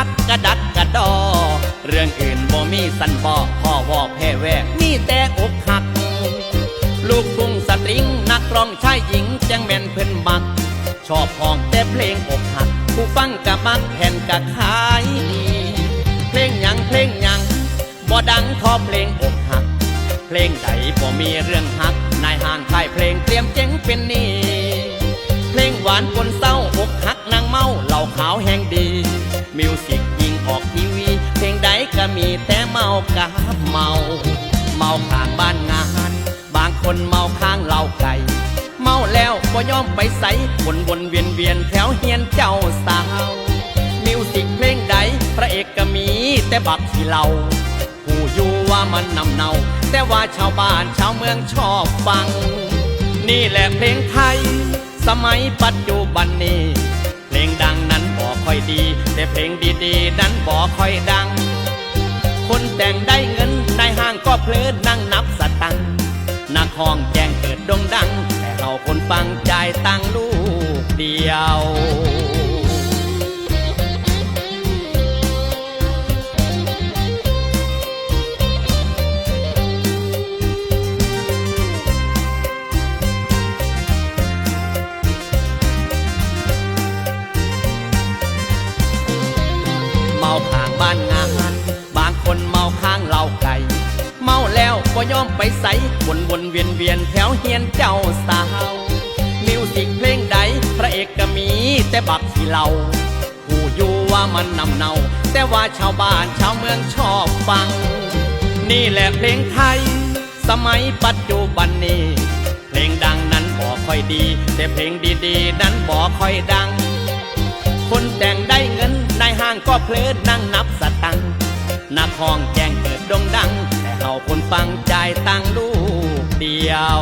คักกระดักกระดอ เรื่องอื่นบ่มีสันบ่พ่อวอแพ้แวกมีแต่อกหัก ลูกทุ่งสตริงนักร้องชายหญิงแจ้งแม่นเพิ่นมัก ชอบห้องแต่เพลงอกหัก ผู้ฟังกะมักแผ่นกะขายดี เพลงยังเพลงยังบ่ดังทอเพลงอกหัก เพลงใดบ่มีเรื่องหัก นายห้างค่ายเพลงเตรียมเจ๊งเป็นนี้เพลงหวานคนเศร้าอกหักนางเมาเหล่าขาวแห่ง มิวสิกยิงออกทีวี เพลงใดก็มีแต่เมากะเมา เมาข้างบ้านงาน บางคนเมาข้างเหล้าไก่ เมาแล้วก็ยอมไปใสวนวนเวียนเวียนแถวเฮียนเจ้าสาว มิวสิกเพลงใดพระเอกก็มีแต่บักที่เราผู้อยู่ว่ามันนำเนาแต่ว่าชาวบ้านชาวเมืองชอบฟัง นี่แหละเพลงไทย สมัยปัจจุบันนี้ แต่เพลงดีๆ นั้นบ่ค่อยดัง คนแต่งได้เงินในห้างก็เพลินนั่งนับสตังนักห้องแจ้งเกิดดงดัง แต่เราคนฟังใจตั้งลูกเดียว ยอมไปใสวนวนเวียนเวียนแถวเฮียนเจ้าสาว มิวสิกเพลงใด พระเอกก็มีแต่บักที่เราผู้อยู่ว่ามันนำเนาแต่ว่าชาวบ้านชาวเมืองชอบฟัง นี่แหละเพลงไทย สมัยปัจจุบันนี้ เพลงดังนั้นบ่ค่อยดี แต่เพลงดีๆ นั้นบ่ค่อยดัง คนแต่งได้เงินนายห้างก็เพลิดนั่งนับสตังค์นักห้องแจ้งเกิดดงดัง แต่เฮาคนฟัง ได้ตั้งลูกเดียว